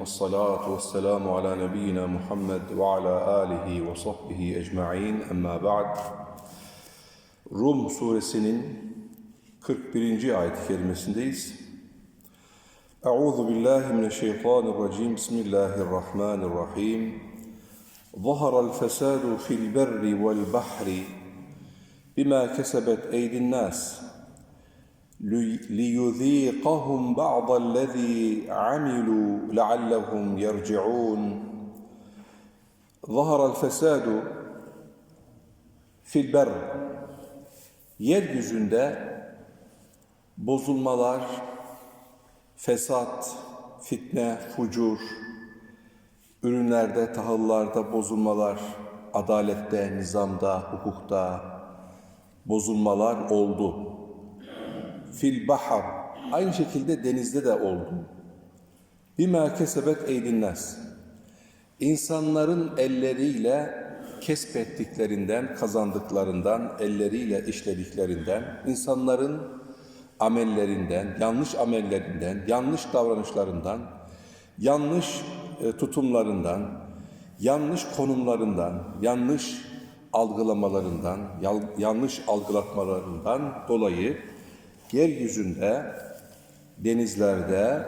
والصلاة والسلام على نبينا محمد وعلى آله وصحبه أجمعين. أما بعد Rum suresinin 41. ayet-i kerimesindeyiz. Euzu billahi mineşşeytanirracim. Bismillahirrahmanirrahim. Zaharal fesadu fil berri vel bahri bima kesebet eydin nas liyuziqahum ba'dallezî amilu leallehum yerci'un. Zaharal fesadu fil berri yeryüzünde bozulmalar, fesat, fitne, fucur, ürünlerde, tahıllarda bozulmalar, adalette, nizamda, hukukta bozulmalar oldu fil bahar. Aynı şekilde denizde de oldu. Bima kesebet eydinnas. İnsanların elleriyle kesbettiklerinden, kazandıklarından, elleriyle işlediklerinden, insanların amellerinden, yanlış amellerinden, yanlış davranışlarından, yanlış e, tutumlarından, yanlış konumlarından, yanlış algılamalarından, yanlış algılatmalarından dolayı yeryüzünde, denizlerde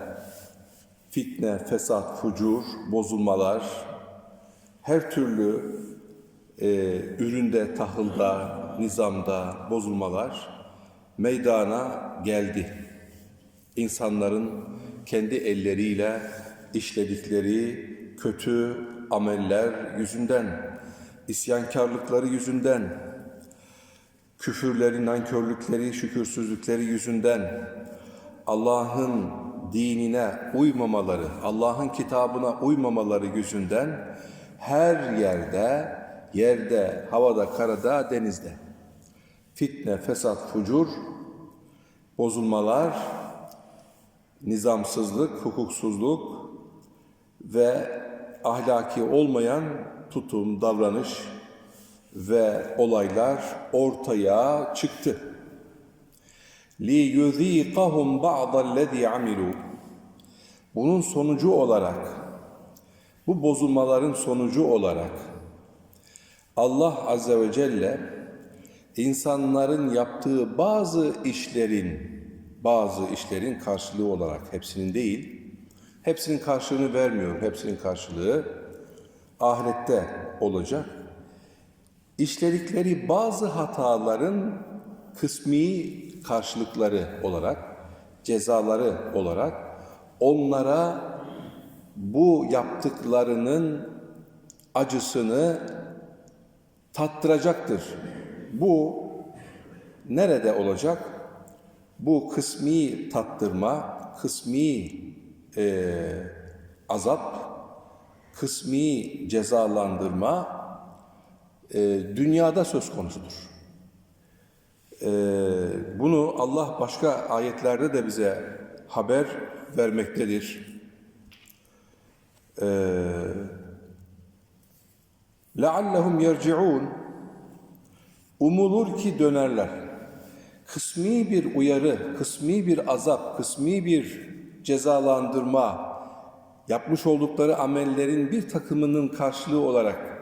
fitne, fesat, fucur, bozulmalar, her türlü e, üründe, tahılda, nizamda bozulmalar meydana geldi. İnsanların kendi elleriyle işledikleri kötü ameller yüzünden, isyankarlıkları yüzünden, küfürleri, nankörlükleri, şükürsüzlükleri yüzünden Allah'ın dinine uymamaları, Allah'ın kitabına uymamaları yüzünden her yerde, yerde, havada, karada, denizde fitne, fesat, fucur, bozulmalar, nizamsızlık, hukuksuzluk ve ahlaki olmayan tutum, davranış, ve olaylar ortaya çıktı. لِيُذ۪يقَهُمْ بَعْضَ الَّذ۪ي عَمِلُوا Bunun sonucu olarak, bu bozulmaların sonucu olarak Allah Azze ve Celle insanların yaptığı bazı işlerin, bazı işlerin karşılığı olarak hepsinin değil, hepsinin karşılığını vermiyor, hepsinin karşılığı ahirette olacak işledikleri bazı hataların kısmi karşılıkları olarak, cezaları olarak onlara bu yaptıklarının acısını tattıracaktır Bu nerede olacak? Bu kısmi tattırma, kısmi e, azap, kısmi cezalandırma e, dünyada söz konusudur. E, bunu Allah başka ayetlerde de bize haber vermektedir. E, لَعَلَّهُمْ يَرْجِعُونَ Umulur ki dönerler. Kısmi bir uyarı, kısmi bir azap, kısmi bir cezalandırma, yapmış oldukları amellerin bir takımının karşılığı olarak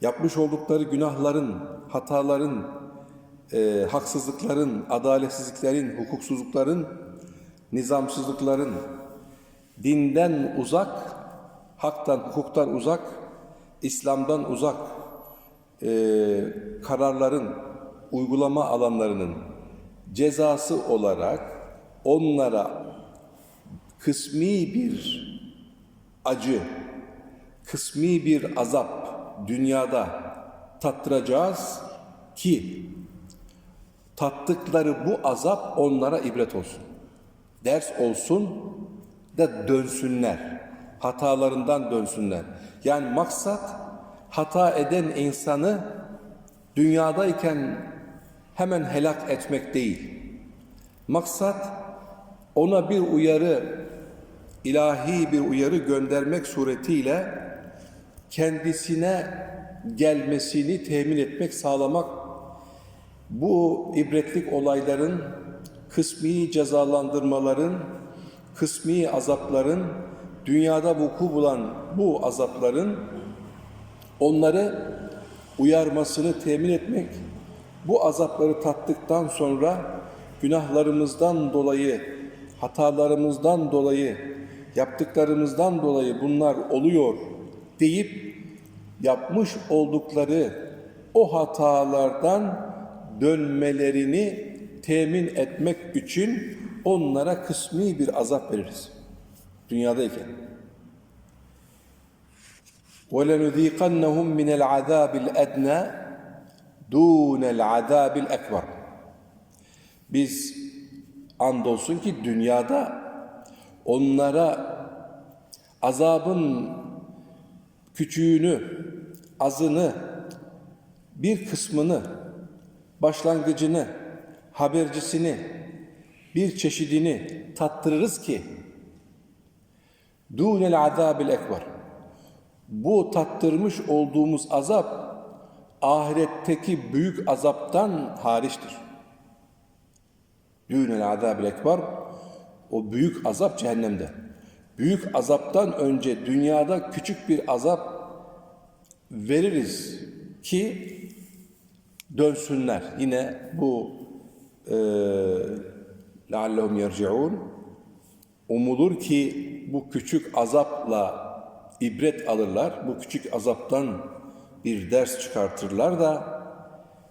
yapmış oldukları günahların, hataların, e, haksızlıkların, adaletsizliklerin, hukuksuzlukların, nizamsızlıkların, dinden uzak, haktan, hukuktan uzak, İslam'dan uzak e, kararların, uygulama alanlarının cezası olarak onlara kısmi bir acı, kısmi bir azap, dünyada tattıracağız ki tattıkları bu azap onlara ibret olsun. Ders olsun da dönsünler. Hatalarından dönsünler. Yani maksat hata eden insanı dünyadayken hemen helak etmek değil. Maksat ona bir uyarı, ilahi bir uyarı göndermek suretiyle kendisine gelmesini temin etmek, sağlamak bu ibretlik olayların, kısmi cezalandırmaların, kısmi azapların, dünyada vuku bulan bu azapların onları uyarmasını temin etmek, bu azapları tattıktan sonra günahlarımızdan dolayı, hatalarımızdan dolayı, yaptıklarımızdan dolayı bunlar oluyor deyip yapmış oldukları o hatalardan dönmelerini temin etmek için onlara kısmi bir azap veririz. Dünyadayken. وَلَنُذ۪يقَنَّهُمْ مِنَ الْعَذَابِ الْاَدْنَى دُونَ الْعَذَابِ الْاَكْبَرِ Biz andolsun ki dünyada onlara azabın küçüğünü, azını, bir kısmını, başlangıcını, habercisini, bir çeşidini tattırırız ki dûnel azâbil ekber. Bu tattırmış olduğumuz azap ahiretteki büyük azaptan hariçtir. Dûnel azâbil ekber o büyük azap cehennemde. Büyük azaptan önce dünyada küçük bir azap veririz ki dönsünler. Yine bu e, لَعَلَّهُمْ يَرْجِعُونَ Umulur ki bu küçük azapla ibret alırlar. Bu küçük azaptan bir ders çıkartırlar da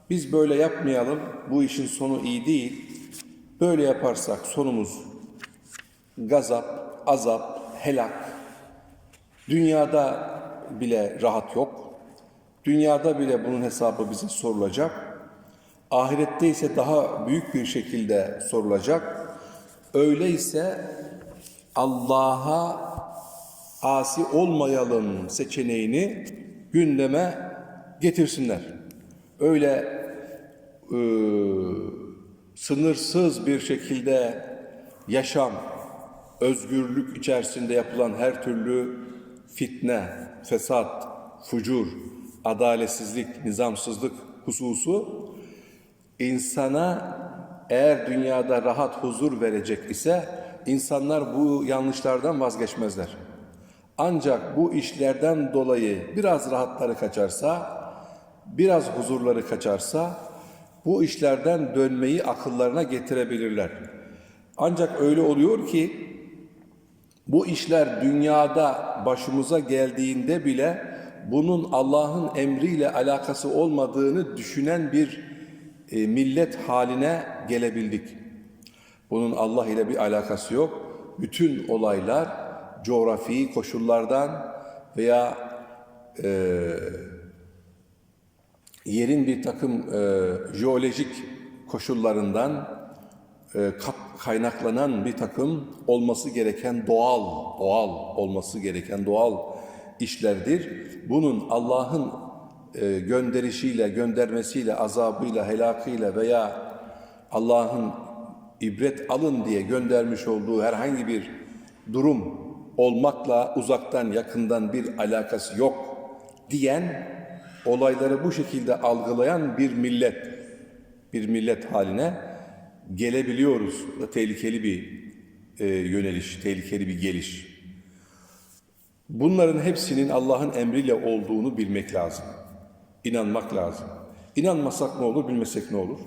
biz böyle yapmayalım. Bu işin sonu iyi değil. Böyle yaparsak sonumuz gazap, azap, helak. Dünyada bile rahat yok. Dünyada bile bunun hesabı bize sorulacak. Ahirette ise daha büyük bir şekilde sorulacak. Öyleyse Allah'a asi olmayalım seçeneğini gündeme getirsinler. Öyle e, sınırsız bir şekilde yaşam, özgürlük içerisinde yapılan her türlü fitne, fesat, fucur, adaletsizlik, nizamsızlık hususu insana eğer dünyada rahat huzur verecek ise insanlar bu yanlışlardan vazgeçmezler. Ancak bu işlerden dolayı biraz rahatları kaçarsa, biraz huzurları kaçarsa bu işlerden dönmeyi akıllarına getirebilirler. Ancak öyle oluyor ki bu işler dünyada başımıza geldiğinde bile bunun Allah'ın emriyle alakası olmadığını düşünen bir e, millet haline gelebildik. Bunun Allah ile bir alakası yok. Bütün olaylar coğrafi koşullardan veya e, yerin bir takım e, jeolojik koşullarından e, kaynaklanan bir takım olması gereken doğal, doğal olması gereken doğal işlerdir. Bunun Allah'ın e, gönderişiyle, göndermesiyle, azabıyla, helakıyla veya Allah'ın ibret alın diye göndermiş olduğu herhangi bir durum olmakla uzaktan yakından bir alakası yok diyen olayları bu şekilde algılayan bir millet, bir millet haline gelebiliyoruz. Tehlikeli bir e, yöneliş, tehlikeli bir geliş. Bunların hepsinin Allah'ın emriyle olduğunu bilmek lazım. İnanmak lazım. İnanmasak ne olur, bilmesek ne olur?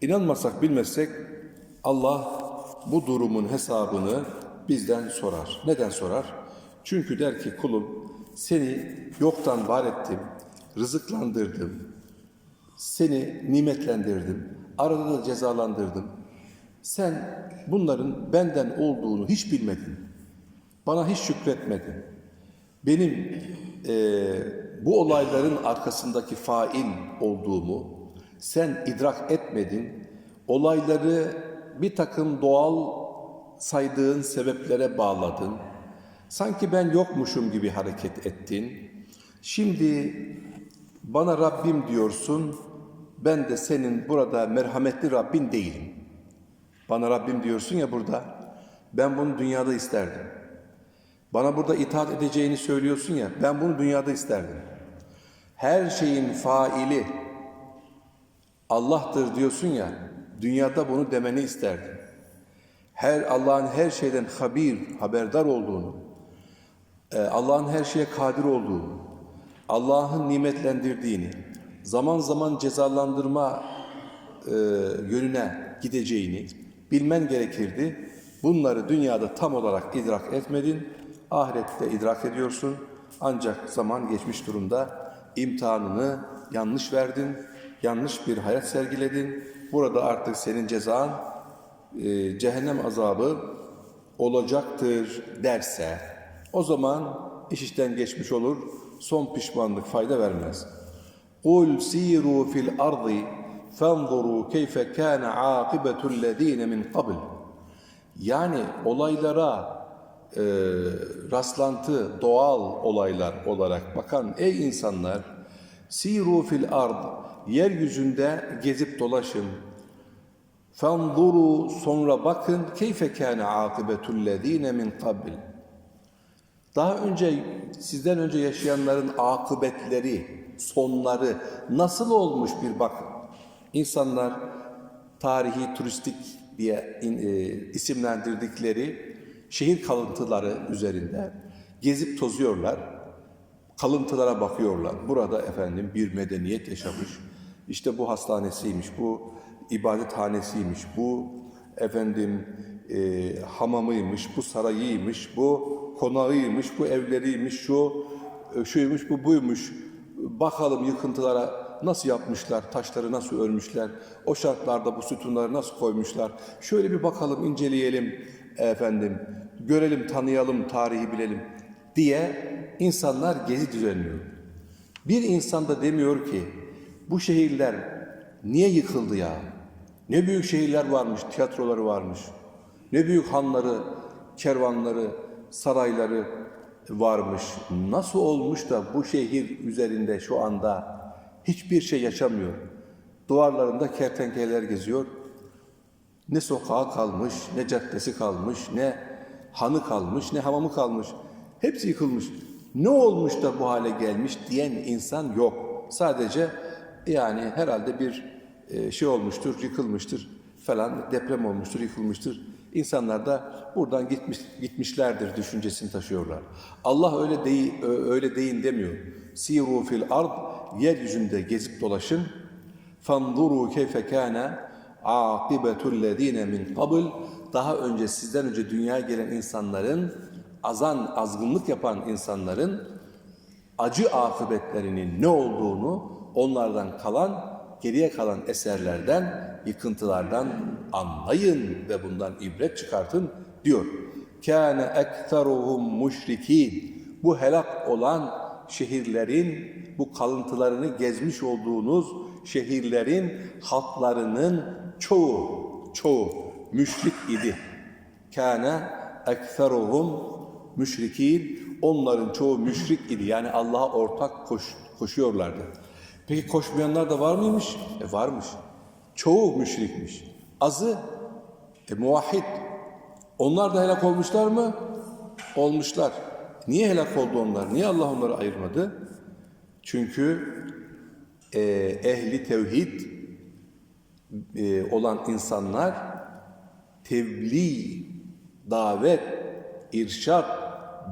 İnanmasak, bilmezsek Allah bu durumun hesabını bizden sorar. Neden sorar? Çünkü der ki kulum seni yoktan var ettim, rızıklandırdım, seni nimetlendirdim, arada da cezalandırdım. Sen bunların benden olduğunu hiç bilmedin. Bana hiç şükretmedin. Benim e, bu olayların arkasındaki fail olduğumu sen idrak etmedin. Olayları bir takım doğal saydığın sebeplere bağladın. Sanki ben yokmuşum gibi hareket ettin. Şimdi bana Rabbim diyorsun, ben de senin burada merhametli Rabbin değilim. Bana Rabbim diyorsun ya burada, ben bunu dünyada isterdim. Bana burada itaat edeceğini söylüyorsun ya, ben bunu dünyada isterdim. Her şeyin faili Allah'tır diyorsun ya, dünyada bunu demeni isterdim. Her Allah'ın her şeyden habir, haberdar olduğunu, e, Allah'ın her şeye kadir olduğunu, Allah'ın nimetlendirdiğini, zaman zaman cezalandırma e, yönüne gideceğini bilmen gerekirdi. Bunları dünyada tam olarak idrak etmedin, ahirette idrak ediyorsun. Ancak zaman geçmiş durumda imtihanını yanlış verdin, yanlış bir hayat sergiledin. Burada artık senin cezan e, cehennem azabı olacaktır derse o zaman iş işten geçmiş olur. Son pişmanlık fayda vermez. Kul siru fil ardı fenzuru keyfe kana akibetul ladina min qabl. Yani olaylara e, rastlantı, doğal olaylar olarak bakan ey insanlar siru fil ard yeryüzünde gezip dolaşın Fenzuru sonra bakın keyfe kâne âkıbetullezîne min kabl. Daha önce sizden önce yaşayanların akıbetleri, sonları nasıl olmuş bir bakın. İnsanlar tarihi, turistik diye e, isimlendirdikleri şehir kalıntıları üzerinde gezip tozuyorlar. Kalıntılara bakıyorlar. Burada efendim bir medeniyet yaşamış. İşte bu hastanesiymiş, bu ibadethanesiymiş, bu efendim e, hamamıymış, bu sarayıymış, bu konağıymış, bu evleriymiş, şu e, şuymuş, bu buymuş. Bakalım yıkıntılara nasıl yapmışlar, taşları nasıl örmüşler, o şartlarda bu sütunları nasıl koymuşlar. Şöyle bir bakalım, inceleyelim efendim, görelim, tanıyalım, tarihi bilelim diye insanlar gezi düzenliyor. Bir insan da demiyor ki bu şehirler niye yıkıldı ya? Ne büyük şehirler varmış, tiyatroları varmış. Ne büyük hanları, kervanları, sarayları varmış. Nasıl olmuş da bu şehir üzerinde şu anda hiçbir şey yaşamıyor? Duvarlarında kertenkeleler geziyor. Ne sokağı kalmış, ne caddesi kalmış, ne hanı kalmış, ne hamamı kalmış. Hepsi yıkılmış. Ne olmuş da bu hale gelmiş diyen insan yok. Sadece yani herhalde bir e, şey olmuştur, yıkılmıştır falan, deprem olmuştur, yıkılmıştır. İnsanlar da buradan gitmiş gitmişlerdir düşüncesini taşıyorlar. Allah öyle değil öyle deyin demiyor. Siru fil ard yeryüzünde gezip dolaşın. Fanzuru keyfe kana akibetullezine min qabl daha önce sizden önce dünyaya gelen insanların azan azgınlık yapan insanların acı akıbetlerinin ne olduğunu onlardan kalan geriye kalan eserlerden yıkıntılardan anlayın ve bundan ibret çıkartın diyor. Kâne ekteruhum müşrikîn. Bu helak olan şehirlerin bu kalıntılarını gezmiş olduğunuz şehirlerin halklarının çoğu çoğu müşrik idi. Kâne ekteruhum müşrikin onların çoğu müşrik idi. Yani Allah'a ortak koş, koşuyorlardı. Peki koşmayanlar da var mıymış? E varmış. Çoğu müşrikmiş. Azı e, muvahhid. Onlar da helak olmuşlar mı? Olmuşlar. Niye helak oldu onlar? Niye Allah onları ayırmadı? Çünkü e, ehli tevhid e, olan insanlar tebliğ, davet, irşat,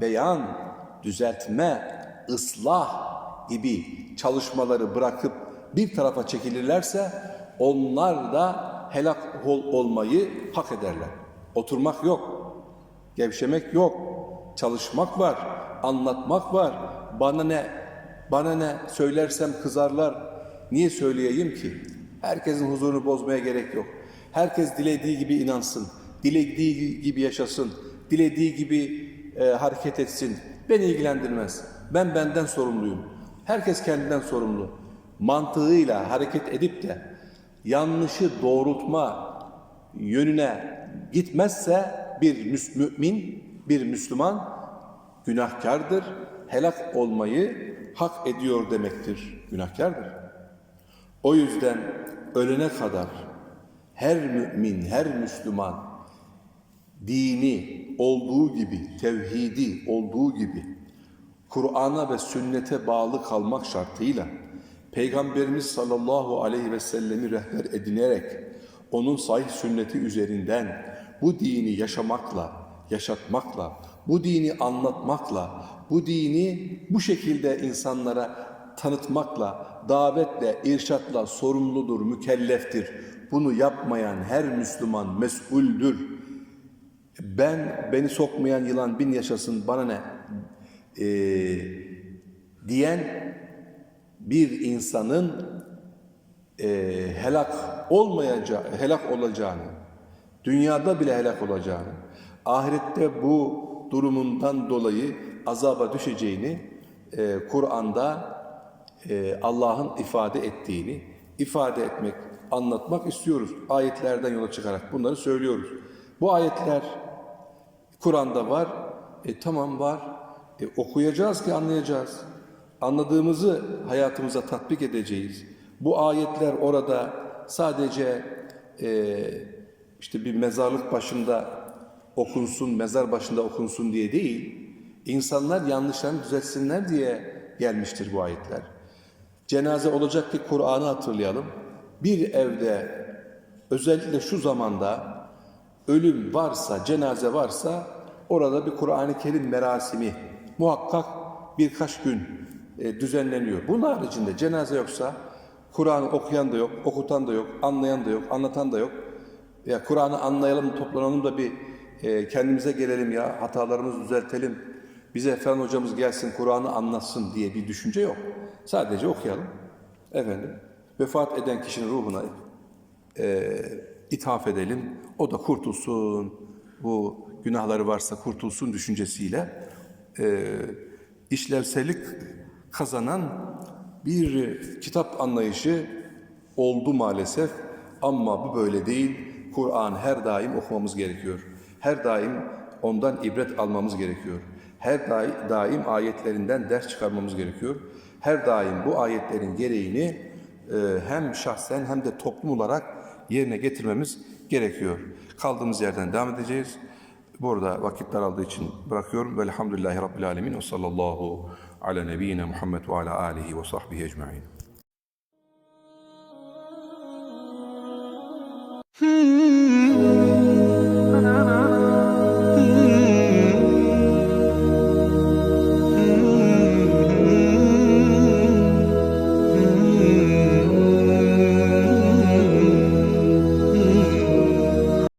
beyan, düzeltme, ıslah gibi çalışmaları bırakıp bir tarafa çekilirlerse onlar da helak ol- olmayı hak ederler. Oturmak yok, gevşemek yok, çalışmak var, anlatmak var. Bana ne, bana ne söylersem kızarlar. Niye söyleyeyim ki? Herkesin huzurunu bozmaya gerek yok. Herkes dilediği gibi inansın, dilediği gibi yaşasın, dilediği gibi e, hareket etsin. Beni ilgilendirmez. Ben benden sorumluyum. Herkes kendinden sorumlu. Mantığıyla hareket edip de yanlışı doğrultma yönüne gitmezse bir mümin, bir Müslüman günahkardır. Helak olmayı hak ediyor demektir. Günahkardır. O yüzden ölene kadar her mümin, her Müslüman dini olduğu gibi, tevhidi olduğu gibi Kur'an'a ve sünnete bağlı kalmak şartıyla Peygamberimiz sallallahu aleyhi ve sellemi rehber edinerek onun sahih sünneti üzerinden bu dini yaşamakla, yaşatmakla, bu dini anlatmakla, bu dini bu şekilde insanlara tanıtmakla, davetle, irşatla sorumludur, mükelleftir. Bunu yapmayan her Müslüman mesuldür. Ben, beni sokmayan yılan bin yaşasın bana ne? Ee, diyen bir insanın e, helak olmayacağı, helak olacağını, dünyada bile helak olacağını, ahirette bu durumundan dolayı azaba düşeceğini e, Kur'an'da e, Allah'ın ifade ettiğini ifade etmek, anlatmak istiyoruz. Ayetlerden yola çıkarak bunları söylüyoruz. Bu ayetler Kur'an'da var. E tamam var. E, okuyacağız ki anlayacağız. Anladığımızı hayatımıza tatbik edeceğiz. Bu ayetler orada sadece e, işte bir mezarlık başında okunsun, mezar başında okunsun diye değil, insanlar yanlışlarını düzeltsinler diye gelmiştir bu ayetler. Cenaze olacak ki Kur'an'ı hatırlayalım. Bir evde özellikle şu zamanda ölüm varsa, cenaze varsa orada bir Kur'an-ı Kerim merasimi muhakkak birkaç gün e, düzenleniyor. Bunun haricinde cenaze yoksa Kur'an'ı okuyan da yok, okutan da yok, anlayan da yok, anlatan da yok. Ya Kur'an'ı anlayalım, toplanalım da bir e, kendimize gelelim ya, hatalarımızı düzeltelim. Bize Efendi hocamız gelsin, Kur'an'ı anlatsın diye bir düşünce yok. Sadece okuyalım. Efendim, vefat eden kişinin ruhuna e, ithaf edelim. O da kurtulsun. Bu günahları varsa kurtulsun düşüncesiyle e, işlevsellik kazanan bir kitap anlayışı oldu maalesef. Ama bu böyle değil. Kur'an her daim okumamız gerekiyor. Her daim ondan ibret almamız gerekiyor. Her daim, ayetlerinden ders çıkarmamız gerekiyor. Her daim bu ayetlerin gereğini e, hem şahsen hem de toplum olarak yerine getirmemiz gerekiyor. Kaldığımız yerden devam edeceğiz. Burada vakit daraldığı için bırakıyorum. Velhamdülillahi Rabbil Alemin ve sallallahu ala nebiyyina Muhammed ve ala alihi ve sahbihi ecma'in.